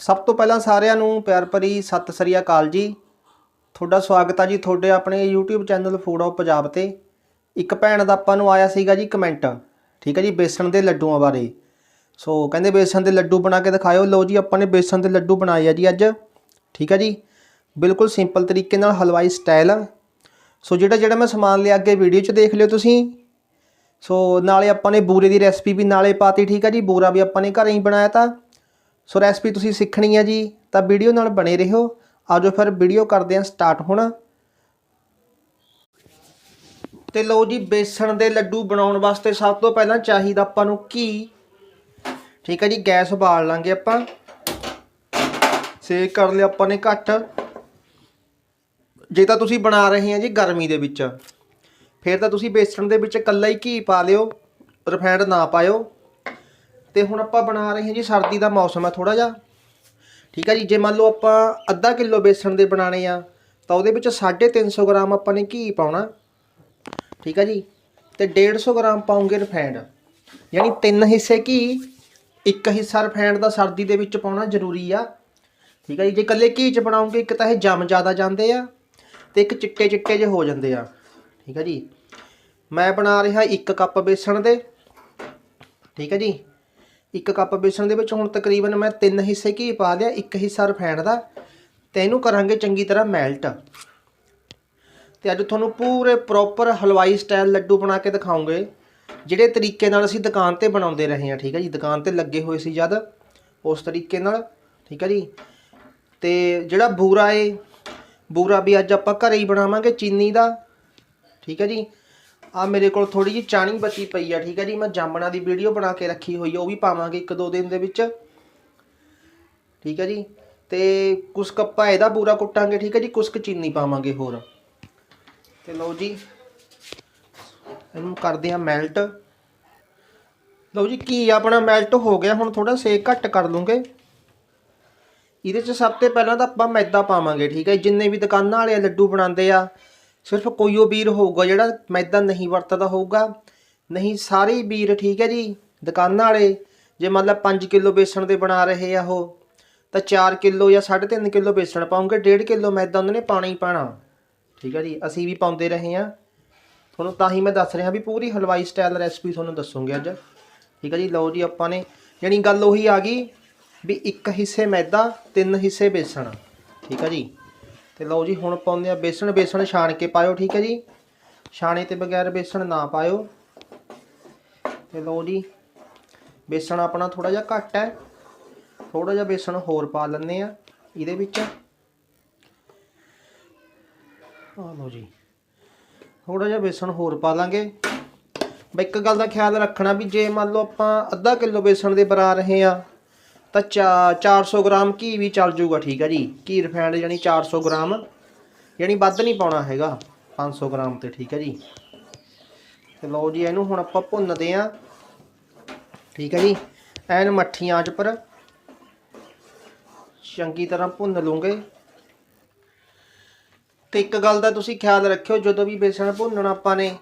ਸਭ ਤੋਂ ਪਹਿਲਾਂ ਸਾਰਿਆਂ ਨੂੰ ਪਿਆਰ ਭਰੀ ਸਤਿ ਸ੍ਰੀ ਅਕਾਲ ਜੀ। ਤੁਹਾਡਾ ਸਵਾਗਤ ਆ ਜੀ ਤੁਹਾਡੇ ਆਪਣੇ YouTube channel food of Punjab ਤੇ। ਇੱਕ ਭੈਣ ਦਾ ਆਪਾਂ ਨੂੰ ਆਇਆ ਸੀਗਾ ਜੀ ਕਮੈਂਟ ਠੀਕ ਹੈ ਜੀ, ਬੇਸਣ ਦੇ ਲੱਡੂਆਂ ਬਾਰੇ। ਸੋ ਕਹਿੰਦੇ ਬੇਸਣ ਦੇ ਲੱਡੂ ਬਣਾ ਕੇ ਦਿਖਾਇਓ। ਲਓ ਜੀ, ਆਪਾਂ ਨੇ ਬੇਸਣ ਦੇ ਲੱਡੂ ਬਣਾਏ ਆ ਜੀ ਅੱਜ, ਠੀਕ ਹੈ ਜੀ। ਬਿਲਕੁਲ ਸਿੰਪਲ ਤਰੀਕੇ ਨਾਲ ਹਲਵਾਈ ਸਟਾਈਲ ਸੋ ਜਿਹੜਾ ਜਿਹੜਾ ਮੈਂ ਸਮਾਨ ਲਿਆ ਅੱਗੇ ਵੀਡੀਓ 'ਚ ਦੇਖ ਲਿਓ ਤੁਸੀਂ। ਸੋ ਨਾਲੇ ਆਪਾਂ ਨੇ ਬੂਰੇ ਦੀ ਰੈਸਪੀ ਵੀ ਨਾਲੇ ਪਾਤੀ, ਠੀਕ ਹੈ ਜੀ। ਬੂਰਾ ਵੀ ਆਪਾਂ ਨੇ ਘਰੇ ਹੀ ਬਣਾਇਆ ਤਾਂ। ਸੋ ਰੈਸਪੀ ਤੁਸੀਂ ਸਿੱਖਣੀ ਹੈ ਜੀ, ਤਾਂ ਵੀਡੀਓ ਨਾਲ ਬਣੇ ਰਹੋ। ਆਜੋ ਫਿਰ ਵੀਡੀਓ ਕਰਦੇ ਹਾਂ ਸਟਾਰਟ ਹੁਣ। ਤੇ ਲਓ ਜੀ, ਬੇਸਣ ਦੇ ਲੱਡੂ ਬਣਾਉਣ ਵਾਸਤੇ ਸਭ ਤੋਂ ਪਹਿਲਾਂ ਚਾਹੀਦਾ ਆਪਾਂ ਨੂੰ ਘੀ ਠੀਕ ਹੈ ਜੀ, ਗੈਸ ਬਾਲ ਲਾਂਗੇ ਆਪਾਂ। ਸੇਕ ਕਰ ਲਿਆ ਆਪਾਂ ਨੇ ਘੱਟ। ਜੇ ਤਾਂ ਤੁਸੀਂ ਬਣਾ ਰਹੇ ਆ ਜੀ ਗਰਮੀ ਦੇ ਵਿੱਚ, ਫਿਰ ਤਾਂ ਤੁਸੀਂ ਬੇਸਣ ਦੇ ਵਿੱਚ ਇਕੱਲਾ ਹੀ ਘੀ ਪਾ ਲਿਓ ਰਿਫਾਈਂਡ ਨਾ ਪਾਇਓ। ਤੇ ਹੁਣ ਆਪਾਂ ਬਣਾ ਰਹੇ ਹਾਂ ਜੀ, ਸਰਦੀ ਦਾ ਮੌਸਮ ਹੈ ਥੋੜਾ ਜਿਹਾ। ਠੀਕ ਹੈ ਜੀ, ਜੇ ਮੰਨ ਲਓ ਆਪਾਂ ਅੱਧਾ ਕਿਲੋ ਬੇਸਣ ਦੇ ਬਣਾਣੇ ਆ, ਤਾਂ ਉਹਦੇ ਵਿੱਚ 350 ਗ੍ਰਾਮ ਆਪਾਂ ਨੇ ਘੀ ਪਾਉਣਾ। ਠੀਕ ਹੈ ਜੀ, ਤੇ 150 ਗ੍ਰਾਮ ਪਾਉਂਗੇ ਰਿਫਾਈਂਡ ਯਾਨੀ ਤਿੰਨ ਹਿੱਸੇ ਘੀ, ਇੱਕ ਹਿੱਸਾ ਰਿਫਾਈਂਡ ਦਾ ਸਰਦੀ ਦੇ ਵਿੱਚ ਪਾਉਣਾ ਜ਼ਰੂਰੀ ਆ। ਠੀਕ ਹੈ ਜੀ, ਜੇ ਇਕੱਲੇ ਘੀ ਚ ਬਣਾਉਂਗੇ, ਇੱਕ ਤਾਂ ਇਹ ਜੰਮ ਜ਼ਿਆਦਾ ਜਾਂਦੇ ਆ, ਤੇ ਇੱਕ ਚਿੱਟੇ ਚਿੱਟੇ ਜਿਹੇ ਹੋ ਜਾਂਦੇ ਆ। ਠੀਕ ਹੈ ਜੀ, ਮੈਂ ਬਣਾ ਰਿਹਾ 1 ਕੱਪ ਬੇਸਣ ਦੇ। ਠੀਕ ਹੈ ਜੀ ਇੱਕ ਕੱਪ ਬੇਸਣ ਦੇ ਵਿੱਚ ਹੁਣ ਤਕਰੀਬਨ ਮੈਂ ਤਿੰਨ ਹਿੱਸੇ ਘੀ ਪਾ ਲਿਆ, ਇੱਕ ਹਿੱਸਾ ਰਿਫਾਈਂਡ ਦਾ, ਤੇ ਇਹਨੂੰ ਕਰਾਂਗੇ ਚੰਗੀ ਤਰ੍ਹਾਂ ਮੈਲਟ। ਤੇ ਅੱਜ ਤੁਹਾਨੂੰ ਪੂਰੇ ਪ੍ਰੋਪਰ ਹਲਵਾਈ ਸਟਾਈਲ ਲੱਡੂ ਬਣਾ ਕੇ ਦਿਖਾਉਂਗੇ, ਜਿਹੜੇ ਤਰੀਕੇ ਨਾਲ ਅਸੀਂ ਦੁਕਾਨ ਤੇ ਬਣਾਉਂਦੇ ਰਹੇ ਹਾਂ, ਠੀਕ ਹੈ ਜੀ? ਦੁਕਾਨ ਤੇ ਲੱਗੇ ਹੋਏ ਸੀ ਜਦ, ਉਸ ਤਰੀਕੇ ਨਾਲ, ਠੀਕ ਹੈ ਜੀ? ਤੇ ਜਿਹੜਾ ਬੂਰਾ ਏ, ਬੂਰਾ ਵੀ ਅੱਜ ਆਪਾਂ ਘਰੇ ਹੀ ਬਣਾਵਾਂਗੇ ਚੀਨੀ ਦਾ, ਠੀਕ ਹੈ ਜੀ? ਆ ਮੇਰੇ ਕੋਲ ਥੋੜੀ ਜਿਹੀ ਚਾਣੀ ਬਚੀ ਪਈ ਆ, ਠੀਕ ਹੈ ਜੀ, ਮੈਂ ਜਾਮਣਾ ਦੀ ਵੀਡੀਓ ਬਣਾ ਕੇ ਰੱਖੀ ਹੋਈ ਆ, ਉਹ ਵੀ ਪਾਵਾਂਗੇ ਇੱਕ ਦੋ ਦਿਨ ਦੇ ਵਿੱਚ। ਠੀਕ ਹੈ ਜੀ, ਤੇ ਕੁਛ ਕੱਪਾ ਇਹਦਾ ਬੂਰਾ ਕੁੱਟਾਂਗੇ, ਠੀਕ ਹੈ ਜੀ, ਕੁਛ ਕੁ ਚੀਨੀ ਪਾਵਾਂਗੇ ਹੋਰ। ਤੇ ਲਓ ਜੀ, ਇਹਨੂੰ ਕਰਦੇ ਆ ਮੈਲਟ। ਲਓ ਜੀ, ਕੀ ਆਪਣਾ ਮੈਲਟ ਹੋ ਗਿਆ, ਹੁਣ ਥੋੜਾ ਸੇਕ ਘੱਟ ਕਰ ਲੂੰਗੇ। ਇਹਦੇ 'ਚ ਸਭ ਤੋਂ ਪਹਿਲਾਂ ਤਾਂ ਆਪਾਂ ਮੈਦਾ ਪਾਵਾਂਗੇ, ਠੀਕ ਹੈ ਜਿੰਨੇ ਵੀ ਦੁਕਾਨਾਂ ਵਾਲੇ ਲੱਡੂ ਬਣਾਉਂਦੇ ਆ ਸਿਰਫ ਕੋਈ ਉਹ ਵੀਰ ਹੋਊਗਾ ਜਿਹੜਾ ਮੈਦਾ ਨਹੀਂ ਵਰਤਦਾ ਹੋਊਗਾ। ਨਹੀਂ, ਸਾਰੇ ਹੀ ਵੀਰ ਠੀਕ ਹੈ ਜੀ, ਦੁਕਾਨਾਂ ਵਾਲੇ, ਜੇ ਮਤਲਬ 5 ਕਿਲੋ ਬੇਸਣ ਦੇ ਬਣਾ ਰਹੇ ਆ ਉਹ, ਤਾਂ 4 ਕਿਲੋ ਜਾਂ 3.5 ਕਿਲੋ ਬੇਸਣ ਪਾਉਂਗੇ 1.5 ਕਿਲੋ ਮੈਦਾ ਉਹਨਾਂ ਨੇ ਪਾਣਾ ਹੀ ਪਾਣਾ ਠੀਕ ਹੈ ਜੀ, ਅਸੀਂ ਵੀ ਪਾਉਂਦੇ ਰਹੇ ਆ ਤੁਹਾਨੂੰ ਤਾਂ ਹੀ ਮੈਂ ਦੱਸ ਰਿਹਾ ਵੀ ਪੂਰੀ ਹਲਵਾਈ ਸਟਾਈਲ ਰੈਸਪੀ ਤੁਹਾਨੂੰ ਦੱਸੂਗੇ ਅੱਜ। ਠੀਕ ਹੈ ਜੀ, ਲਓ ਜੀ ਆਪਾਂ ਨੇ, ਯਾਨੀ ਗੱਲ ਉਹੀ ਆ ਗਈ ਵੀ ਇੱਕ ਹਿੱਸੇ ਮੈਦਾ, ਤਿੰਨ ਹਿੱਸੇ ਬੇਸਣ। ਠੀਕ ਹੈ ਜੀ। ਤੇ ਲਓ ਜੀ, ਹੁਣ ਪਾਉਂਦੇ ਆ ਬੇਸਣ ਬੇਸਣ ਛਾਣ ਕੇ ਪਾਇਓ, ਠੀਕ ਹੈ ਜੀ? ਛਾਣੇ ਤੇ ਬਗੈਰ ਬੇਸਣ ਨਾ ਪਾਇਓ। ਤੇ ਲਓ ਜੀ, ਬੇਸਣ ਆਪਣਾ ਥੋੜਾ ਜਿਹਾ ਘੱਟ ਹੈ। ਥੋੜਾ ਜਿਹਾ ਬੇਸਣ ਹੋਰ ਪਾ ਲੈਂਦੇ ਆ ਇਹਦੇ ਵਿੱਚ। ਆ ਲਓ ਜੀ ਥੋੜਾ ਜਿਹਾ ਬੇਸਣ ਹੋਰ ਪਾ ਲਾਂਗੇ। ਬਈ ਇੱਕ ਗੱਲ ਦਾ ਖਿਆਲ ਰੱਖਣਾ ਵੀ ਜੇ ਮੰਨ ਲਓ ਆਪਾਂ ਅੱਧਾ ਕਿਲੋ ਬੇਸਣ ਦੇ ਬਣਾ ਰਹੇ ਆ ਤਾਂ ਚਾ- 400 ਗ੍ਰਾਮ ਘੀ ਵੀ ਚੱਲ ਜਾਊਗਾ, ਠੀਕ ਹੈ ਜੀ। ਘੀ ਰਿਫਾਈਂਡ ਯਾਨੀ 400 ਗ੍ਰਾਮ, ਯਾਨੀ ਵੱਧ ਨਹੀਂ ਪਾਉਣਾ ਹੈਗਾ 500 ਗ੍ਰਾਮ ਤੇ, ਠੀਕ ਹੈ ਜੀ। ਤੇ ਲਓ ਜੀ, ਇਹਨੂੰ ਹੁਣ ਆਪਾਂ ਭੁੰਨਦੇ ਆ। ਠੀਕ ਹੈ ਜੀ, ਐਨ ਮੱਠੀ ਆਂਚ ਪਰ ਚੰਗੀ ਤਰ੍ਹਾਂ ਭੁੰਨ ਲੂੰਗੇ ਤੇ ਇੱਕ ਗੱਲ ਦਾ ਤੁਸੀਂ ਖਿਆਲ ਰੱਖਿਓ, ਜਦੋਂ ਵੀ ਬੇਸਣ ਭੁੰਨਣਾ ਆਪਾਂ ਨੇ,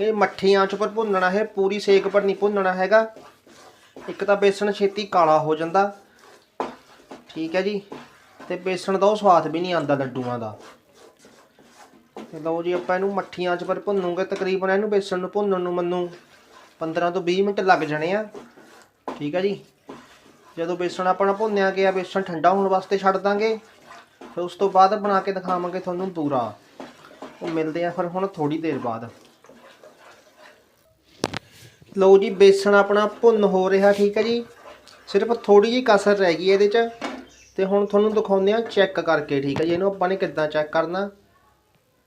ਇਹ ਮੱਠੀ ਆਂਚ ਪਰ ਭੁੰਨਣਾ ਹੈ, ਪੂਰੀ ਸੇਕ ਪਰ ਨਹੀਂ ਭੁੰਨਣਾ ਹੈਗਾ। ਇੱਕ ਤਾਂ ਬੇਸਣ ਛੇਤੀ ਕਾਲਾ ਹੋ ਜਾਂਦਾ। ਠੀਕ ਹੈ ਜੀ। ਤੇ ਬੇਸਣ ਦਾ ਉਹ ਸਵਾਦ ਵੀ ਨਹੀਂ ਆਉਂਦਾ ਲੱਡੂਆਂ ਦਾ। ਤੇ ਲਓ ਜੀ, ਆਪਾਂ ਇਹਨੂੰ ਮੱਠੀਆਂ 'ਚ ਪਰ ਭੁੰਨੂਗੇ, ਤਕਰੀਬਨ ਇਹਨੂੰ ਬੇਸਣ ਨੂੰ ਭੁੰਨਣ ਨੂੰ ਮੈਨੂੰ। 15 ਤੋਂ 20 ਮਿੰਟ ਲੱਗ ਜਾਣੇ ਆ। ਠੀਕ ਹੈ ਜੀ। ਜਦੋਂ ਬੇਸਣ ਆਪਣਾ ਭੁੰਨਿਆ ਗਿਆ ਬੇਸਣ ਠੰਡਾ ਹੋਣ ਵਾਸਤੇ ਛੱਡ ਦਾਂਗੇ। ਫਿਰ ਉਸ ਤੋਂ ਬਾਅਦ ਬਣਾ ਕੇ ਦਿਖਾਵਾਂਗੇ ਤੁਹਾਨੂੰ ਪੂਰਾ ਉਹ ਮਿਲਦੇ ਆ ਫਿਰ ਹੁਣ ਥੋੜੀ ਦੇਰ ਬਾਅਦ। ਲਓ ਜੀ, ਬੇਸਣ ਆਪਣਾ ਭੁੰਨ ਹੋ ਰਿਹਾ, ਠੀਕ ਹੈ ਜੀ। ਸਿਰਫ ਥੋੜੀ ਜਿਹੀ ਕਸਰ ਰਹਿ ਗਈ ਇਹਦੇ 'ਚ। ਤੇ ਹੁਣ ਤੁਹਾਨੂੰ ਦਿਖਾਉਂਦੇ ਆ ਚੈੱਕ ਕਰਕੇ, ਠੀਕ ਹੈ ਜੀ। ਇਹਨੂੰ ਆਪਾਂ ਨੇ ਕਿੱਦਾਂ ਚੈੱਕ ਕਰਨਾ।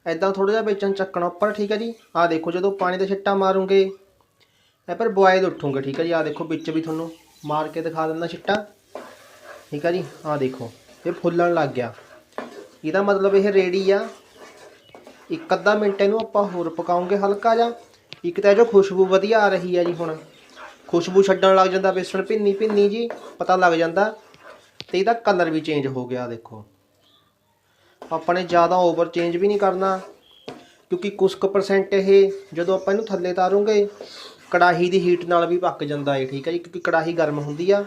ਐਦਾਂ ਥੋੜਾ ਜਿਹਾ ਵੇਚਣ ਚੱਕਣਾ ਉੱਪਰ, ਠੀਕ ਹੈ ਜੀ। ਆਹ ਦੇਖੋ, ਜਦੋਂ ਪਾਣੀ ਦਾ ਛਿੱਟਾ ਮਾਰੂਗੇ, ਇਹ ਪਰ ਬੁਆਇਲ ਉੱਠੂਗੇ, ਠੀਕ ਹੈ ਜੀ। ਆਹ ਦੇਖੋ, ਵਿੱਚ ਵੀ ਤੁਹਾਨੂੰ ਮਾਰ ਕੇ ਦਿਖਾ ਦਿੰਦਾ ਛਿੱਟਾ। ਠੀਕ ਹੈ ਜੀ, ਆਹ ਦੇਖੋ, ਇਹ ਫੁੱਲਣ ਲੱਗ ਗਿਆ। ਇਹਦਾ ਮਤਲਬ ਇਹ ਰੇਡੀ ਆ। ਇੱਕ ਅੱਧਾ ਮਿੰਟ ਇਹਨੂੰ ਆਪਾਂ ਹੋਰ ਪਕਾਉਂਗੇ ਹਲਕਾ ਜਿਹਾ। ਇੱਕ ਤਾਂ ਇਹ ਜੋ ਖੁਸ਼ਬੂ ਵਧੀਆ ਆ ਰਹੀ ਹੈ ਜੀ ਹੁਣ। ਖੁਸ਼ਬੂ ਛੱਡਣ ਲੱਗ ਜਾਂਦਾ ਬੇਸਣ ਭਿੰਨੀ ਭਿੰਨੀ ਜੀ, ਪਤਾ ਲੱਗ ਜਾਂਦਾ। ਤੇ ਇਹਦਾ ਕਲਰ ਵੀ ਚੇਂਜ ਹੋ ਗਿਆ, ਦੇਖੋ। ਆਪਾਂ ਨੇ ਜ਼ਿਆਦਾ ਓਵਰ ਚੇਂਜ ਵੀ ਨਹੀਂ ਕਰਨਾ, ਕਿਉਂਕਿ ਕੁਝ ਕੁ ਪਰਸੈਂਟ ਇਹ ਜਦੋਂ ਆਪਾਂ ਇਹਨੂੰ ਥੱਲੇ ਤਾਰੂਗੇ, ਕੜਾਹੀ ਦੀ ਹੀਟ ਨਾਲ ਵੀ ਪੱਕ ਜਾਂਦਾ ਹੈ ਠੀਕ ਹੈ ਜੀ? ਕਿਉਂਕਿ ਕੜਾਹੀ ਗਰਮ ਹੁੰਦੀ ਆ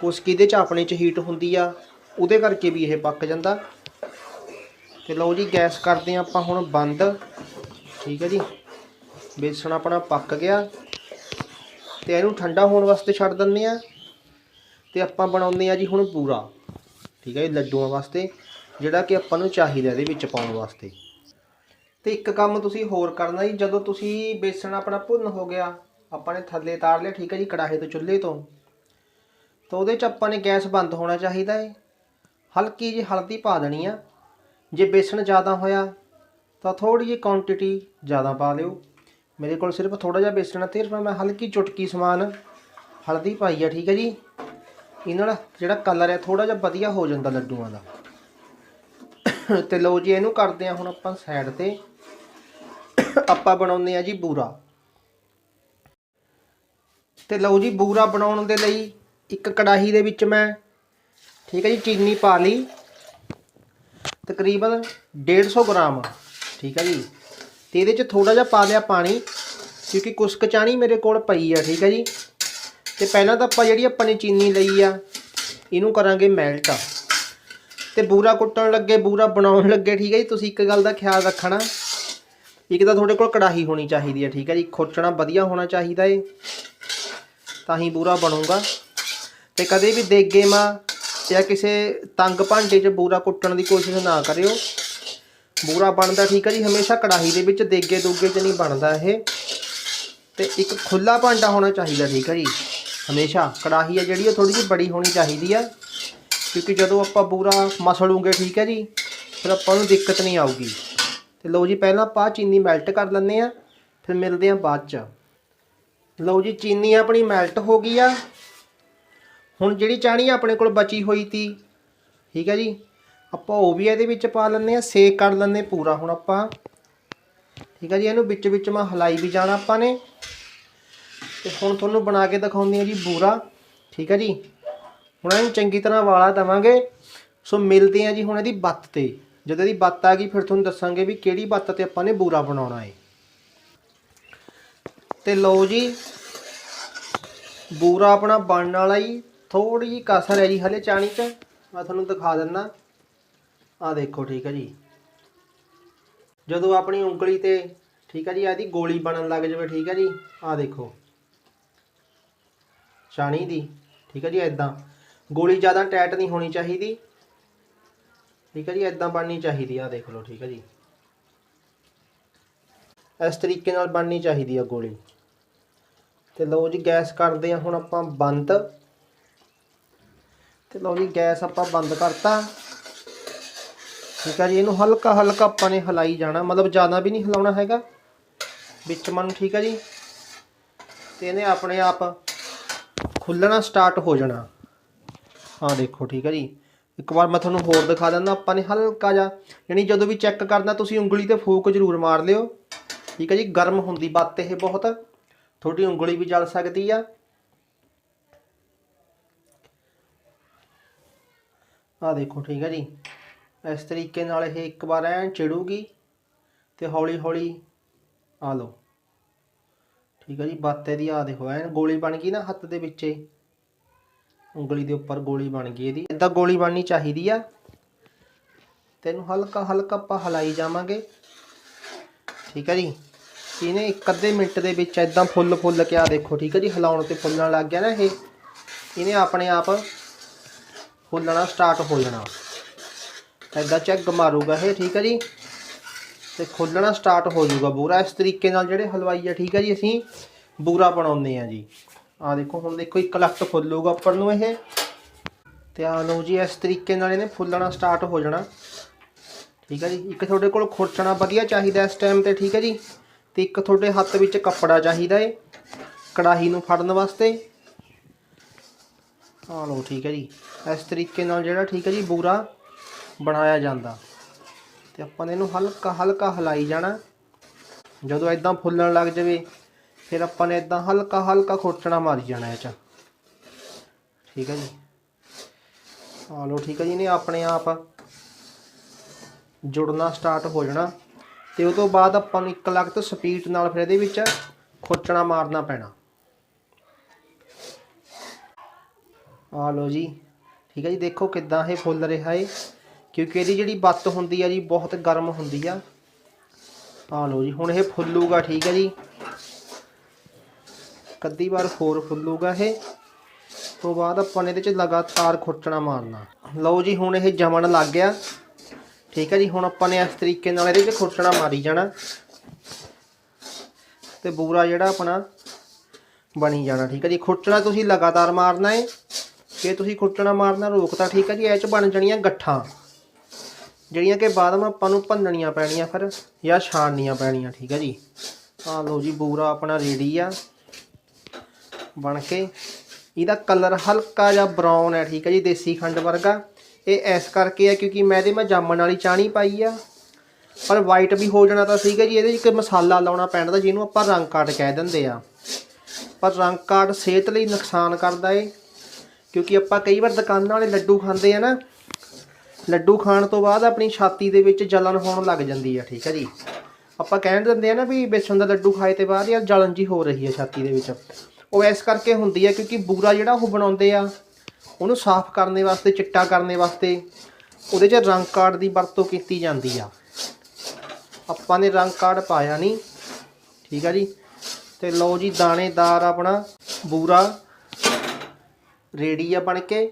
ਕੁਛ ਕਿਹਦੇ ਚ ਆਪਣੇ ਚ ਹੀਟ ਹੁੰਦੀ ਆ, ਉਹਦੇ ਕਰਕੇ ਵੀ ਇਹ ਪੱਕ ਜਾਂਦਾ। ਤੇ ਲਓ ਜੀ, ਗੈਸ ਕਰਦੇ ਆ ਆਪਾਂ ਹੁਣ ਬੰਦ, ਠੀਕ ਹੈ ਜੀ? ਬੇਸਣ ਆਪਣਾ ਪੱਕ ਗਿਆ ਤੇ ਇਹਨੂੰ ਠੰਡਾ ਹੋਣ ਵਾਸਤੇ ਛੱਡ ਦਿੰਦੇ ਆ ਤੇ ਆਪਾਂ ਬਣਾਉਂਦੇ ਆ ਜੀ ਹੁਣ ਪੂਰਾ, ਠੀਕ ਹੈ ਜੀ, ਲੱਡੂਆਂ ਵਾਸਤੇ, ਜਿਹੜਾ ਕਿ ਆਪਾਂ ਨੂੰ ਚਾਹੀਦਾ ਇਹਦੇ ਵਿੱਚ ਪਾਉਣ ਵਾਸਤੇ। ਤੇ ਇੱਕ ਕੰਮ ਤੁਸੀਂ ਹੋਰ ਕਰਨਾ ਜੀ, ਜਦੋਂ ਤੁਸੀਂ ਬੇਸਣ ਆਪਣਾ ਭੁੰਨ ਹੋ ਗਿਆ, ਆਪਾਂ ਨੇ ਥੱਲੇ ਤਾਰ ਲਿਆ, ਠੀਕ ਹੈ ਜੀ, ਕੜਾਹੇ ਤੋਂ ਚੁੱਲ੍ਹੇ ਤੋਂ। ਤਾਂ ਉਹਦੇ 'ਚ ਆਪਾਂ ਨੇ ਗੈਸ ਬੰਦ ਹੋਣਾ ਚਾਹੀਦਾ ਹੈ। ਹਲਕੀ ਜਿਹੀ ਹਲਦੀ ਪਾ ਦੇਣੀ ਆ। ਜੇ ਬੇਸਣ ਜ਼ਿਆਦਾ ਹੋਇਆ, ਤਾਂ ਥੋੜੀ ਜਿਹੀ ਕੁਆਂਟੀਟੀ ਜ਼ਿਆਦਾ ਪਾ ਲਿਓ। ਮੇਰੇ ਕੋਲ ਸਿਰਫ ਥੋੜਾ ਜਿਹਾ ਬੇਸਣ ਤੇ ਫਿਰ ਮੈਂ ਹਲਕੀ ਚੁਟਕੀ ਸਮਾਨ, ਹਲਦੀ ਪਾਈ ਆ, ਠੀਕ ਹੈ ਜੀ? ਇਹਨਾਂ ਨਾਲ ਜਿਹੜਾ ਕਲਰ ਹੈ ਥੋੜਾ ਜਿਹਾ ਵਧੀਆ ਹੋ ਜਾਂਦਾ ਲੱਡੂਆਂ ਦਾ। ਤੇ ਲਓ ਜੀ, ਇਹਨੂੰ ਕਰਦੇ ਆ ਹੁਣ ਆਪਾਂ ਸਾਈਡ ਤੇ। ਆਪਾਂ ਬਣਾਉਂਦੇ ਆ ਜੀ ਬੂਰਾ। ਤੇ ਲਓ ਜੀ, ਬੂਰਾ ਬਣਾਉਣ ਦੇ ਲਈ ਇੱਕ ਕੜਾਹੀ ਦੇ ਵਿੱਚ ਮੈਂ, ਠੀਕ ਹੈ ਜੀ, ਚੀਨੀ ਪਾ ਲਈ। ਤਕਰੀਬਨ 150 ਗ੍ਰਾਮ, ਠੀਕ ਹੈ ਜੀ? ਤੇ ਇਹਦੇ ਚ ਥੋੜਾ ਜਿਹਾ ਪਾ ਲਿਆ ਪਾਣੀ, ਕਿਉਂਕਿ ਕੁਛ ਕਚਾਣੀ ਮੇਰੇ ਕੋਲ ਪਈ ਆ, ਠੀਕ ਹੈ ਜੀ। ਤੇ ਪਹਿਲਾਂ ਤਾਂ ਆਪਾਂ ਜਿਹੜੀ ਆਪਾਂ ਨੇ ਚੀਨੀ ਲਈ ਆ, ਇਹਨੂੰ ਕਰਾਂਗੇ ਮੈਲਟ ਤੇ ਬੂਰਾ ਕੁੱਟਣ ਲੱਗੇ, ਬੂਰਾ ਬਣਾਉਣ ਲੱਗੇ, ਠੀਕ ਹੈ ਜੀ, ਤੁਸੀਂ ਇੱਕ ਗੱਲ ਦਾ ਖਿਆਲ ਰੱਖਣਾ। ਇੱਕ ਤਾਂ ਤੁਹਾਡੇ ਕੋਲ ਕੜਾਹੀ ਹੋਣੀ ਚਾਹੀਦੀ ਹੈ ਠੀਕ ਹੈ ਜੀ ਖੁਰਚਣਾ ਵਧੀਆ ਹੋਣਾ ਚਾਹੀਦਾ ਏ। ਤਾਂ ਹੀ ਬੂਰਾ ਬਣੂਗਾ। ਤੇ ਕਦੇ ਵੀ ਦੇਗੇ ਮਾਂ, ਜਾਂ ਕਿਸੇ ਤੰਗ ਭਾਂਡੇ 'ਚ ਬੂਰਾ ਕੁੱਟਣ ਦੀ ਕੋਸ਼ਿਸ਼ ਨਾ ਕਰਿਓ। ਬੂਰਾ ਬਣਦਾ ਠੀਕ ਹੈ ਜੀ, ਹਮੇਸ਼ਾ ਕੜਾਹੀ ਦੇ ਵਿੱਚ ਦੇਗੇ ਦੂਗੇ 'ਚ ਨਹੀਂ ਬਣਦਾ ਇਹ। ਤੇ ਇੱਕ ਖੁੱਲਾ ਭਾਂਡਾ ਹੋਣਾ ਚਾਹੀਦਾ ਠੀਕ ਹੈ ਜੀ, ਹਮੇਸ਼ਾ। ਕੜਾਹੀ ਹੈ ਜਿਹੜੀ ਉਹ ਥੋੜੀ ਜਿਹੀ ਬੜੀ ਹੋਣੀ ਚਾਹੀਦੀ ਹੈ ਕਿਉਂਕਿ ਜਦੋਂ ਆਪਾਂ ਬੂਰਾ ਮਸਲੂਗੇ ਠੀਕ ਹੈ ਜੀ, ਫਿਰ ਆਪਾਂ ਨੂੰ ਦਿੱਕਤ ਨਹੀਂ ਆਊਗੀ। ਤੇ ਲਓ ਜੀ, ਪਹਿਲਾਂ ਆਪਾਂ ਚੀਨੀ ਮੈਲਟ ਕਰ ਲੈਂਦੇ ਆ, ਫਿਰ ਮਿਲਦੇ ਆ ਬਾਅਦ ਚ। ਲਓ ਜੀ, ਚੀਨੀ ਆਪਣੀ ਮੈਲਟ ਹੋ ਗਈ ਆ। ਹੁਣ ਜਿਹੜੀ ਚਾਣੀ ਆਪਣੇ ਕੋਲ ਬਚੀ ਹੋਈ ਤੀ, ਠੀਕ ਹੈ ਜੀ ਆਪਾਂ ਉਹ ਵੀ ਇਹਦੇ ਵਿੱਚ ਪਾ ਲੈਂਦੇ ਆ ਸੇਕ ਕਰ ਲੈਂਦੇ ਪੂਰਾ ਹੁਣ ਆਪਾਂ। ਠੀਕ ਹੈ ਜੀ, ਇਹਨੂੰ ਵਿੱਚ ਵਿੱਚ ਮੈਂ ਹਲਾਈ ਵੀ ਜਾਣਾ ਆਪਾਂ ਨੇ। ਤੇ ਹੁਣ ਤੁਹਾਨੂੰ ਬਣਾ ਕੇ ਦਿਖਾਉਂਦੇ ਆ ਜੀ ਬੂਰਾ ਠੀਕ ਹੈ ਜੀ, ਹੁਣ ਇਹਨੂੰ ਚੰਗੀ ਤਰ੍ਹਾਂ ਵਾਲਾ ਦੇਵਾਂਗੇ। ਸੋ ਮਿਲਦੇ ਆ ਜੀ ਹੁਣ ਇਹਦੀ ਬੱਤ ਤੇ। ਜਦੋਂ ਇਹਦੀ ਬੱਤ ਆ ਗਈ, ਫਿਰ ਤੁਹਾਨੂੰ ਦੱਸਾਂਗੇ ਵੀ ਕਿਹੜੀ ਬੱਤ ਤੇ ਆਪਾਂ ਨੇ ਬੂਰਾ ਬਣਾਉਣਾ ਹੈ। ਤੇ ਲਓ ਜੀ ਬੂਰਾ ਆਪਣਾ ਬਣਨ ਵਾਲਾ ਹੀ ਥੋੜੀ ਜਿਹੀ ਕਸਰ ਹੈ ਜੀ, ਹਲੇ ਚਾਣੀ 'ਚ। ਮੈਂ ਤੁਹਾਨੂੰ ਦਿਖਾ ਦਿੰਦਾ। ਆ ਦੇਖੋ, ਠੀਕ ਹੈ ਜੀ। ਜਦੋਂ ਆਪਣੀ ਉਂਗਲੀ ਤੇ, ਠੀਕ ਹੈ ਜੀ ਇਹਦੀ ਗੋਲੀ ਬਣਨ ਲੱਗ ਜਾਵੇ, ਠੀਕ ਹੈ ਜੀ, ਆ ਦੇਖੋ। ਛਾਣੀ ਦੀ, ਠੀਕ ਹੈ ਜੀ ਐਦਾਂ ਗੋਲੀ ਜ਼ਿਆਦਾ ਟਾਈਟ ਨਹੀਂ ਹੋਣੀ ਚਾਹੀਦੀ। ਠੀਕ ਹੈ ਜੀ ਐਦਾਂ ਬਣਨੀ ਚਾਹੀਦੀ ਆ, ਦੇਖ ਲਓ, ਠੀਕ ਹੈ ਜੀ। ਇਸ ਤਰੀਕੇ ਨਾਲ ਬਣਨੀ ਚਾਹੀਦੀ ਆ ਗੋਲੀ। ਤੇ ਲਓ ਜੀ, ਗੈਸ ਕਰਦੇ ਆ ਹੁਣ ਆਪਾਂ ਬੰਦ। ਤੇ ਲਓ ਜੀ, ਗੈਸ ਆਪਾਂ ਬੰਦ ਕਰਤਾ। ਠੀਕ ਹੈ ਜੀ, ਇਹਨੂੰ ਹਲਕਾ ਹਲਕਾ ਆਪਾਂ ਨੇ ਹਿਲਾਈ ਜਾਣਾ, ਮਤਲਬ ਜ਼ਿਆਦਾ ਵੀ ਨਹੀਂ ਹਿਲਾਉਣਾ ਹੈਗਾ। ਵਿੱਚ ਮਨ ਠੀਕ ਹੈ ਜੀ। ਤੇ ਇਹਨੇ ਆਪਣੇ ਆਪ ਖੁੱਲਣਾ ਸਟਾਰਟ ਹੋ ਜਾਣਾ। ਹਾਂ ਦੇਖੋ, ਠੀਕ ਹੈ ਜੀ। ਇੱਕ ਵਾਰ ਮੈਂ ਤੁਹਾਨੂੰ ਹੋਰ ਦਿਖਾ ਦਿੰਦਾ, ਆਪਾਂ ਨੇ ਹਲਕਾ ਜਿਹਾ, ਯਾਨੀ ਜਦੋਂ ਵੀ ਚੈੱਕ ਕਰਨਾ, ਤੁਸੀਂ ਉਂਗਲੀ ਤੇ ਫੂਕ ਜ਼ਰੂਰ ਮਾਰ ਲਿਓ। ਠੀਕ ਹੈ ਜੀ, ਗਰਮ ਹੁੰਦੀ ਬੱਤ ਇਹ ਬਹੁਤ। ਤੁਹਾਡੀ ਉਂਗਲੀ ਵੀ ਜਲ ਸਕਦੀ ਆ। ਆ ਦੇਖੋ, ਠੀਕ ਹੈ ਜੀ। ਇਸ ਤਰੀਕੇ ਨਾਲ ਇਹ ਇੱਕ ਵਾਰ ਐਨ ਚਿੜੂਗੀ ਤੇ ਹੌਲੀ ਹੌਲੀ ਆ ਲਓ। ਠੀਕ ਹੈ ਜੀ, ਬੱਤ ਇਹਦੀ ਆ ਦੇਖੋ, ਐਨ ਗੋਲੀ ਬਣ ਗਈ ਨਾ ਹੱਥ ਦੇ ਵਿੱਚ। ਉਂਗਲੀ ਦੇ ਉੱਪਰ ਗੋਲੀ ਬਣ ਗਈ ਇਹਦੀ। ਇਦਾਂ ਗੋਲੀ ਬਣਨੀ ਚਾਹੀਦੀ ਆ। ਤੈਨੂੰ ਹਲਕਾ ਹਲਕਾ ਆਪਾਂ ਹਲਾਈ ਜਾਵਾਂਗੇ। ਠੀਕ ਹੈ ਜੀ, ਇਹਨੇ ਇੱਕ ਅੱਧੇ ਮਿੰਟ ਦੇ ਵਿੱਚ ਇਦਾਂ ਫੁੱਲ ਫੁੱਲ ਕੇ ਆ ਦੇਖੋ, ਠੀਕ ਹੈ ਜੀ, ਹਿਲਾਉਣ ਤੇ ਫੁੱਲਣ ਲੱਗ ਗਿਆ ਨਾ ਇਹ। ਇਹਨੇ ਆਪਣੇ ਆਪ ਫੁੱਲਣਾ ਸਟਾਰਟ ਹੋ ਜਾਣਾ। ਇਦਾਂ ਚੈੱਕ ਮਾਰੂਗਾ ਇਹ, ਠੀਕ ਹੈ ਜੀ? ਤੇ ਖੁੱਲਣਾ ਸਟਾਰਟ ਹੋ ਜਾਊਗਾ ਬੂਰਾ। ਇਸ ਤਰੀਕੇ ਨਾਲ ਜਿਹੜੇ ਹਲਵਾਈ ਆ, ਠੀਕ ਹੈ ਜੀ, ਅਸੀਂ ਬੂਰਾ ਬਣਾਉਂਦੇ ਆ ਜੀ। ਆ ਦੇਖੋ, ਹੁਣ ਦੇਖੋ, ਇੱਕ ਲੱਖ ਖੋਲੂਗਾ ਉੱਪਰ ਨੂੰ ਇਹ। ਤੇ ਆ ਲਓ ਜੀ, ਇਸ ਤਰੀਕੇ ਨਾਲ ਇਹਨੇ ਫੁੱਲਣਾ ਸਟਾਰਟ ਹੋ ਜਾਣਾ। ਠੀਕ ਹੈ ਜੀ, ਇੱਕ ਤੁਹਾਡੇ ਕੋਲ ਖੁਰਚਣਾ ਵਧੀਆ ਚਾਹੀਦਾ ਇਸ ਟਾਈਮ ਤੇ, ਠੀਕ ਹੈ ਜੀ। ਤੇ ਇੱਕ ਤੁਹਾਡੇ ਹੱਥ ਵਿੱਚ ਕੱਪੜਾ ਚਾਹੀਦਾ ਏ, ਕੜਾਹੀ ਨੂੰ ਫੜਨ ਵਾਸਤੇ। ਆ ਲਓ, ਠੀਕ ਹੈ ਜੀ। ਇਸ ਤਰੀਕੇ ਨਾਲ ਜਿਹੜਾ, ਠੀਕ ਹੈ ਜੀ, ਬੂਰਾ ਬਣਾਇਆ ਜਾਂਦਾ। ਤੇ ਆਪਾਂ ਨੇ ਇਹਨੂੰ ਹਲਕਾ ਹਲਕਾ ਹਿਲਾਈ ਜਾਣਾ। ਜਦੋਂ ਇਦਾਂ ਫੁੱਲਣ ਲੱਗ ਜਾਵੇ, ਫਿਰ ਆਪਾਂ ਨੇ ਇਦਾਂ ਹਲਕਾ ਹਲਕਾ ਖੁਰਚਣਾ ਮਾਰੀ ਜਾਣਾ ਇਹ ਚ। ਠੀਕ ਹੈ ਜੀ? ਆ ਲਓ, ਠੀਕ ਹੈ ਜੀ ਨੇ ਆਪਣੇ ਆਪ ਜੁੜਨਾ ਸਟਾਰਟ ਹੋ ਜਾਣਾ। ਤੇ ਉਹ ਤੋਂ ਬਾਅਦ ਆਪਾਂ ਨੂੰ ਇੱਕ ਲਖਤ ਸਪੀਡ ਨਾਲ ਫਿਰ ਇਹਦੇ ਵਿੱਚ ਖੋਚਣਾ ਮਾਰਨਾ ਪੈਣਾ। ਆ ਲਓ ਜੀ। ਠੀਕ ਹੈ ਜੀ, ਦੇਖੋ ਕਿੱਦਾਂ ਇਹ ਫੁੱਲ ਰਿਹਾ ਏ। ਕਿਉਂਕਿ ਇਹਦੀ ਜਿਹੜੀ ਬੱਤ ਹੁੰਦੀ ਆ ਜੀ, ਬਹੁਤ ਗਰਮ ਹੁੰਦੀ ਆ। ਆ ਲਓ ਜੀ, ਹੁਣ ਇਹ ਫੁੱਲੂਗਾ, ਠੀਕ ਹੈ ਜੀ। ਕੱਦੀ ਵਾਰ ਹੋਰ ਫੁੱਲੂਗਾ ਇਹ। ਤੋਂ ਬਾਅਦ ਆਪਾਂ ਨੇ ਇਹਦੇ ਚ ਲਗਾਤਾਰ ਖੁਰਚਣਾ ਮਾਰਨਾ। ਲਓ ਜੀ, ਹੁਣ ਇਹ ਜਮਣ ਲੱਗ ਗਿਆ। ਠੀਕ ਹੈ ਜੀ, ਹੁਣ ਆਪਾਂ ਨੇ ਇਸ ਤਰੀਕੇ ਨਾਲ ਇਹਦੇ ਚ ਖੁਰਚਣਾ ਮਾਰੀ ਜਾਣਾ। ਤੇ ਬੂਰਾ ਜਿਹੜਾ ਆਪਣਾ ਬਣੀ ਜਾਣਾ, ਠੀਕ ਹੈ ਜੀ। ਖੁਰਚਣਾ ਤੁਸੀਂ ਲਗਾਤਾਰ ਮਾਰਨਾ ਹੈ ਜੇ ਤੁਸੀਂ ਖੁਰਚਣਾ ਮਾਰਨਾ ਰੋਕਤਾ, ਠੀਕ ਹੈ ਜੀ, ਇਹ ਚ ਬਣ ਜਾਣੀਆਂ ਗੱਠਾਂ। ਜਿਹੜੀਆਂ ਕਿ ਬਾਅਦ ਵਿੱਚ ਆਪਾਂ ਨੂੰ ਭੰਨਣੀਆਂ ਪੈਣੀਆਂ ਫਿਰ ਜਾਂ ਛਾਣਨੀਆਂ ਪੈਣੀਆਂ, ਠੀਕ ਹੈ ਜੀ। ਆ ਲਓ ਜੀ, ਬੂਰਾ ਆਪਣਾ ਰੈਡੀ ਆ। ਬਣ ਕੇ ਇਹਦਾ ਕਲਰ ਹਲਕਾ ਜਿਹਾ ਬਰਾਊਨ ਹੈ, ਠੀਕ ਹੈ ਜੀ, ਦੇਸੀ ਖੰਡ ਵਰਗਾ। ਇਹ ਇਸ ਕਰਕੇ ਹੈ ਕਿਉਂਕਿ ਮੈਂ ਇਹਦੇ ਮੈਂ ਜਾਮਣ ਵਾਲੀ ਚਾਣੀ ਪਾਈ ਆ। ਪਰ ਵਾਈਟ ਵੀ ਹੋ ਜਾਣਾ ਤਾਂ ਸੀਗਾ ਜੀ, ਇਹਦੇ 'ਚ ਇੱਕ ਮਸਾਲਾ ਲਾਉਣਾ ਪੈਣਾ ਤਾਂ ਜਿਹਨੂੰ ਆਪਾਂ ਰੰਗ ਕਾਟ ਕਹਿ ਦਿੰਦੇ ਆ। ਪਰ ਰੰਗ ਕਾਟ ਸਿਹਤ ਲਈ ਨੁਕਸਾਨ ਕਰਦਾ ਏ, ਕਿਉਂਕਿ ਆਪਾਂ ਕਈ ਵਾਰ ਦੁਕਾਨਾਂ ਵਾਲੇ ਲੱਡੂ ਖਾਂਦੇ ਆ ਨਾ ਲੱਡੂ ਖਾਣ ਤੋਂ ਬਾਅਦ ਆਪਣੀ ਛਾਤੀ ਦੇ ਵਿੱਚ ਜਲਨ ਹੋਣ ਲੱਗ ਜਾਂਦੀ ਆ, ਠੀਕ ਹੈ ਜੀ। ਆਪਾਂ ਕਹਿਣ ਦਿੰਦੇ ਆ ਨਾ ਵੀ ਬੇਸਣ ਦਾ ਲੱਡੂ ਖਾਏ ਤੇ ਬਾਅਦ ਯਾਰ ਜਲਨ ਜੀ ਹੋ ਰਹੀ ਆ ਛਾਤੀ ਦੇ ਵਿੱਚ। ਉਹ ਇਸ ਕਰਕੇ ਹੁੰਦੀ ਆ ਕਿਉਂਕਿ ਬੂਰਾ ਜਿਹੜਾ ਉਹ ਬਣਾਉਂਦੇ ਆ, ਉਹਨੂੰ ਸਾਫ਼ ਕਰਨ ਵਾਸਤੇ, ਚਿੱਟਾ ਕਰਨ ਵਾਸਤੇ ਉਹਦੇ 'ਚ ਰੰਗ ਕਾਰਡ ਦੀ ਵਰਤੋਂ ਕੀਤੀ ਜਾਂਦੀ ਆ। ਆਪਾਂ ਨੇ ਰੰਗ ਕਾਰਡ ਪਾਇਆ ਨਹੀਂ ਠੀਕ ਆ ਜੀ। ਤੇ ਲਓ ਜੀ ਦਾਣੇਦਾਰ ਆਪਣਾ ਬੂਰਾ ਰੇਡੀ ਆ ਬਣ ਕੇ।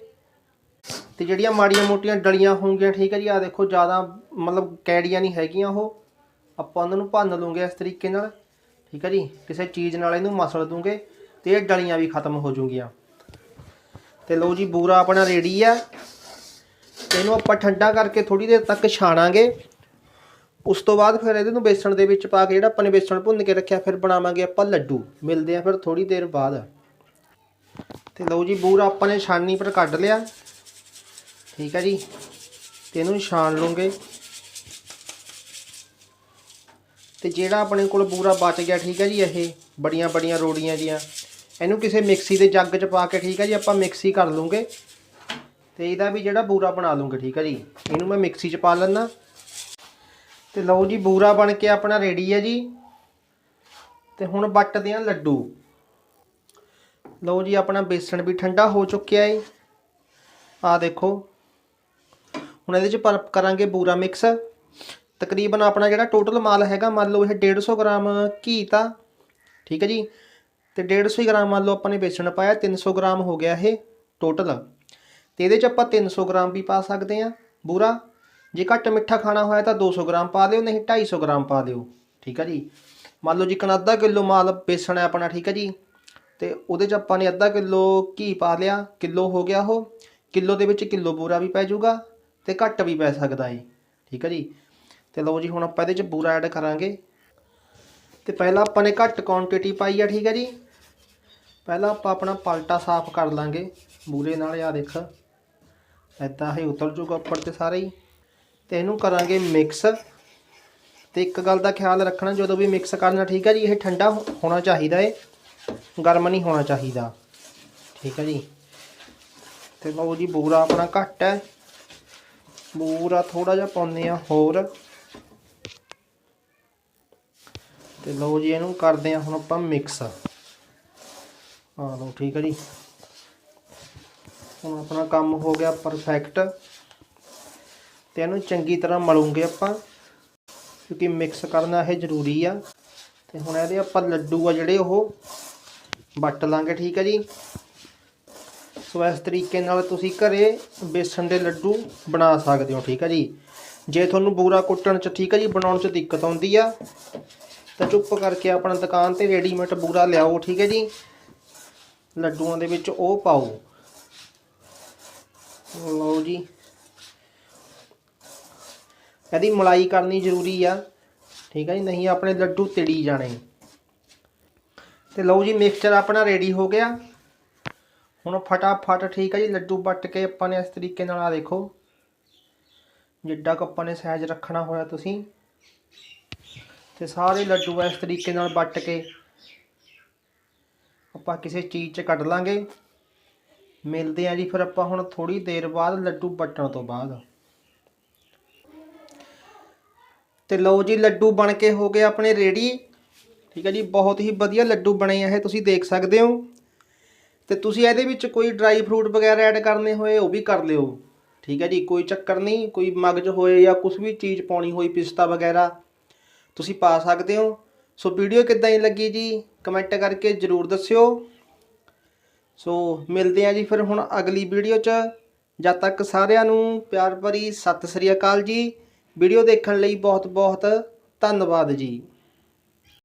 ਤੇ ਜਿਹੜੀਆਂ ਮਾੜੀਆਂ ਮੋਟੀਆਂ ਡਲੀਆਂ ਹੋਣਗੀਆਂ, ਠੀਕ ਹੈ ਜੀ ਆ ਦੇਖੋ ਜ਼ਿਆਦਾ ਮਤਲਬ ਕੈੜੀਆਂ ਨਹੀਂ ਹੈਗੀਆਂ ਉਹ। ਆਪਾਂ ਉਹਨਾਂ ਨੂੰ ਭੰਨ ਲੂੰਗੇ ਇਸ ਤਰੀਕੇ ਨਾਲ, ਠੀਕ ਹੈ ਜੀ, ਕਿਸੇ ਚੀਜ਼ ਨਾਲ ਇਹਨੂੰ ਮਸਲ ਦੂੰਗੇ ਤੇ ਇਹ ਡਲੀਆਂ ਵੀ ਖਤਮ ਹੋ ਜੂਗੀਆਂ ਤੇ ਲਓ ਜੀ, ਬੂਰਾ ਆਪਣਾ ਰੈਡੀ ਆ। ਇਹਨੂੰ ਆਪਾਂ ਠੰਡਾ ਕਰਕੇ ਥੋੜੀ ਦੇਰ ਤੱਕ ਛਾਣਾਂਗੇ। ਉਸ ਤੋਂ ਬਾਅਦ ਫਿਰ ਇਹਦੇ ਨੂੰ ਬੇਸਣ ਦੇ ਵਿੱਚ ਪਾ ਕੇ ਜਿਹੜਾ ਆਪਾਂ ਨੇ ਬੇਸਣ ਭੁੰਨ ਕੇ ਰੱਖਿਆ, ਫਿਰ ਬਣਾਵਾਂਗੇ ਆਪਾਂ ਲੱਡੂ। ਮਿਲਦੇ ਆ ਫਿਰ ਥੋੜੀ ਦੇਰ ਬਾਅਦ। ਤੇ ਲਓ ਜੀ, ਬੂਰਾ ਆਪਾਂ ਨੇ ਛਾਣਨੀ ਪਰ ਕੱਢ ਲਿਆ। ਠੀਕ ਹੈ ਜੀ। ਤੇ ਇਹਨੂੰ ਛਾਣ ਲਵਾਂਗੇ ਤੇ ਜਿਹੜਾ ਆਪਣੇ ਕੋਲ ਬੂਰਾ ਬਚ ਗਿਆ, ਠੀਕ ਹੈ ਜੀ, ਇਹ ਬੜੀਆਂ ਬੜੀਆਂ ਰੋੜੀਆਂ ਜੀਆਂ। ਇਹਨੂੰ ਕਿਸੇ ਮਿਕਸੀ ਦੇ ਜੱਗ 'ਚ ਪਾ ਕੇ, ਠੀਕ ਹੈ ਜੀ, ਆਪਾਂ ਮਿਕਸੀ ਕਰ ਲਵਾਂਗੇ ਤੇ ਇਹਦਾ ਵੀ ਜਿਹੜਾ ਬੂਰਾ ਬਣਾ ਲਵਾਂਗੇ ਠੀਕ ਹੈ ਜੀ। ਇਹਨੂੰ ਮੈਂ ਮਿਕਸੀ 'ਚ ਪਾ ਲੈਣਾ ਤੇ ਲਓ ਜੀ, ਬੂਰਾ ਬਣ ਕੇ ਆਪਣਾ ਰੈਡੀ ਹੈ ਜੀ। ਤੇ ਹੁਣ ਵੱਟਦੇ ਆ ਲੱਡੂ। ਲਓ ਜੀ, ਆਪਣਾ ਬੇਸਣ ਵੀ ਠੰਡਾ ਹੋ ਚੁੱਕਿਆ ਹੈ ਆ ਦੇਖੋ ਹੁਣ ਇਹਦੇ 'ਚ ਪਰ ਕਰਾਂਗੇ ਬੂਰਾ ਮਿਕਸ ਤਕਰੀਬਨ ਆਪਣਾ ਜਿਹੜਾ ਟੋਟਲ ਮਾਲ ਹੈਗਾ, ਮੰਨ ਲਓ ਇਹ 150 ਗ੍ਰਾਮ ਘੀ ਤਾਂ, ਠੀਕ ਹੈ ਜੀ? ਤੇ 150 ਗ੍ਰਾਮ ਮੰਨ ਲਓ ਆਪਾਂ ਨੇ ਬੇਸਣ ਪਾਇਆ 300 ਗ੍ਰਾਮ ਹੋ ਗਿਆ ਇਹ ਟੋਟਲ ਤੇ ਇਹਦੇ 'ਚ ਆਪਾਂ 300 ਗ੍ਰਾਮ ਵੀ ਪਾ ਸਕਦੇ ਆ ਬੂਰਾ। ਜੇ ਘੱਟ ਮਿੱਠਾ ਖਾਣਾ ਹੋਇਆ ਤਾਂ 200 ਗ੍ਰਾਮ ਪਾ ਦਿਓ ਨਹੀਂ 250 ਗ੍ਰਾਮ ਪਾ ਦਿਓ ਠੀਕ ਹੈ ਜੀ? ਮੰਨ ਲਓ ਜਿਕਣ ਅੱਧਾ ਕਿਲੋ ਮਾਲ ਬੇਸਣ ਹੈ ਆਪਣਾ, ਠੀਕ ਹੈ ਜੀ? ਤੇ ਉਹਦੇ 'ਚ ਆਪਾਂ ਨੇ ਅੱਧਾ ਕਿਲੋ ਘੀ ਪਾ ਲਿਆ, ਕਿਲੋ ਹੋ ਗਿਆ ਉਹ। ਕਿਲੋ ਦੇ ਵਿੱਚ ਕਿਲੋ ਬੂਰਾ ਵੀ ਪੈ ਜਾਊਗਾ। ਤੇ ਘੱਟ ਵੀ ਪੈ ਸਕਦਾ ਏ ਠੀਕ ਹੈ ਜੀ। ਤੇ ਲਓ ਜੀ, ਹੁਣ ਆਪਾਂ ਇਹਦੇ 'ਚ ਬੂਰਾ ਐਡ ਕਰਾਂਗੇ। ਤੇ ਪਹਿਲਾਂ ਆਪਾਂ ਨੇ ਘੱਟ ਕੁਆਂਟੀਟੀ ਪਾਈ ਆ, ਠੀਕ ਹੈ ਜੀ। ਪਹਿਲਾਂ ਆਪਾਂ ਆਪਣਾ ਪਲਟਾ ਸਾਫ਼ ਕਰ ਲਾਂਗੇ, ਬੂਰੇ ਨਾਲ ਆ ਦੇਖ। ਐਦਾਂ ਹੀ ਉਤਰ ਜੂਗਾ ਉੱਪਰ ਤੇ ਸਾਰੇ ਹੀ। ਤੇ ਇਹਨੂੰ ਕਰਾਂਗੇ ਮਿਕਸ ਤੇ ਇੱਕ ਗੱਲ ਦਾ ਖਿਆਲ ਰੱਖਣਾ, ਜਦੋਂ ਵੀ ਮਿਕਸ ਕਰਨਾ, ਠੀਕ ਹੈ ਜੀ, ਇਹ ਠੰਡਾ ਹੋਣਾ ਚਾਹੀਦਾ ਏ। ਗਰਮ ਨਹੀਂ ਹੋਣਾ ਚਾਹੀਦਾ। ਠੀਕ ਹੈ ਜੀ। ਤੇ ਲਓ ਜੀ, ਬੂਰਾ ਆਪਣਾ ਘੱਟ ਹੈ। ਬੂਰਾ ਥੋੜਾ ਜਿਹਾ ਪਾਉਂਦੇ ਆ ਹੋਰ। ਤੇ ਲਓ ਜੀ, ਇਹਨੂੰ ਕਰਦੇ ਆ ਹੁਣ ਆਪਾਂ ਮਿਕਸ ਆ ਲਓ, ਠੀਕ ਹੈ ਜੀ। ਹੁਣ ਆਪਣਾ ਕੰਮ ਹੋ ਗਿਆ ਪਰਫੈਕਟ ਤੇ ਇਹਨੂੰ ਚੰਗੀ ਤਰ੍ਹਾਂ ਮਲੂਗੇ ਆਪਾਂ, ਕਿਉਂਕਿ ਮਿਕਸ ਕਰਨਾ ਇਹ ਜ਼ਰੂਰੀ ਆ। ਤੇ ਹੁਣ ਇਹਦੇ ਆਪਾਂ ਲੱਡੂ ਆ ਜਿਹੜੇ ਉਹ ਵੱਟ ਲਾਂਗੇ, ਠੀਕ ਹੈ ਜੀ। ਸੋ ਇਸ ਤਰੀਕੇ ਨਾਲ ਤੁਸੀਂ ਘਰੇ ਬੇਸਣ ਦੇ ਲੱਡੂ ਬਣਾ ਸਕਦੇ ਹੋ, ਠੀਕ ਹੈ ਜੀ? ਜੇ ਤੁਹਾਨੂੰ ਬੂਰਾ ਕੁੱਟਣ ਚ, ਠੀਕ ਹੈ ਜੀ, ਬਣਾਉਣ ਚ ਦਿੱਕਤ ਆਉਂਦੀ ਆ, ਤਾਂ ਚੁੱਪ ਕਰਕੇ ਆਪਣਾ ਦੁਕਾਨ ਤੇ ਰੈਡੀਮੇਡ ਬੂਰਾ ਲਿਆਓ, ਠੀਕ ਹੈ ਜੀ? ਲੱਡੂਆਂ ਦੇ ਵਿੱਚ ਉਹ ਪਾਓ। ਲਓ ਜੀ। ਇਹਦੀ ਮਲਾਈ ਕਰਨੀ ਜ਼ਰੂਰੀ ਆ, ਠੀਕ ਹੈ ਜੀ, ਨਹੀਂ ਆਪਣੇ ਲੱਡੂ ਤਿੜੀ ਜਾਣੇ। ਤੇ ਲਓ ਜੀ ਮਿਕਸਚਰ ਆਪਣਾ ਰੈਡੀ ਹੋ ਗਿਆ। ਹੁਣ ਫਟਾਫਟ ਠੀਕ ਹੈ ਜੀ, ਲੱਡੂ ਵੱਟ ਕੇ ਆਪਾਂ ਨੇ ਇਸ ਤਰੀਕੇ ਨਾਲ ਆ ਦੇਖੋ। ਜਿੱਡਾ ਕੁ ਆਪਾਂ ਨੇ ਸਾਈਜ਼ ਰੱਖਣਾ ਹੋਇਆ ਤੁਸੀਂ। ਤੇ ਸਾਰੇ ਲੱਡੂ ਇਸ ਤਰੀਕੇ ਨਾਲ ਵੱਟ ਕੇ। ਆਪਾਂ ਕਿਸੇ ਚੀਜ਼ 'ਚ ਕੱਢ ਲਾਂਗੇ। ਮਿਲਦੇ ਆ ਜੀ ਫਿਰ ਆਪਾਂ ਹੁਣ ਥੋੜੀ ਦੇਰ ਬਾਅਦ ਲੱਡੂ ਵੱਟਣ ਤੋਂ ਬਾਅਦ। ਤੇ ਲਓ ਜੀ, ਲੱਡੂ ਬਣ ਕੇ ਹੋ ਗਏ ਆਪਣੇ ਰੈਡੀ ਠੀਕ ਹੈ ਜੀ, ਬਹੁਤ ਹੀ ਵਧੀਆ ਲੱਡੂ ਬਣੇ ਆ ਇਹ, ਤੁਸੀਂ ਦੇਖ ਸਕਦੇ ਹੋ। ਤੇ ਤੁਸੀਂ ਇਹਦੇ ਵਿੱਚ ਕੋਈ ਡਰਾਈ ਫਰੂਟ ਵਗੈਰਾ ਐਡ ਕਰਨੇ ਹੋਏ, ਉਹ ਵੀ ਕਰ ਲਿਓ। ਠੀਕ ਹੈ ਜੀ, ਕੋਈ ਚੱਕਰ ਨਹੀਂ, ਕੋਈ ਮਗਜ ਹੋਏ ਜਾਂ ਕੁਝ ਵੀ ਚੀਜ਼ ਪਾਉਣੀ ਹੋਈ, ਪਿਸਤਾ ਵਗੈਰਾ, ਤੁਸੀਂ ਪਾ ਸਕਦੇ ਹੋ। ਸੋ ਵੀਡੀਓ ਕਿੱਦਾਂ ਦੀ ਲੱਗੀ ਜੀ ਕਮੈਂਟ ਕਰਕੇ ਜਰੂਰ ਦੱਸਿਓ। ਸੋ ਮਿਲਦੇ ਆ ਜੀ ਫਿਰ ਹੁਣ ਅਗਲੀ ਵੀਡੀਓ 'ਚ। ਜਦ ਤੱਕ ਸਾਰਿਆਂ ਨੂੰ ਪਿਆਰ ਭਰੀ ਸਤਿ ਸ੍ਰੀ ਅਕਾਲ ਜੀ। ਵੀਡੀਓ ਦੇਖਣ ਲਈ ਬਹੁਤ ਬਹੁਤ ਧੰਨਵਾਦ ਜੀ।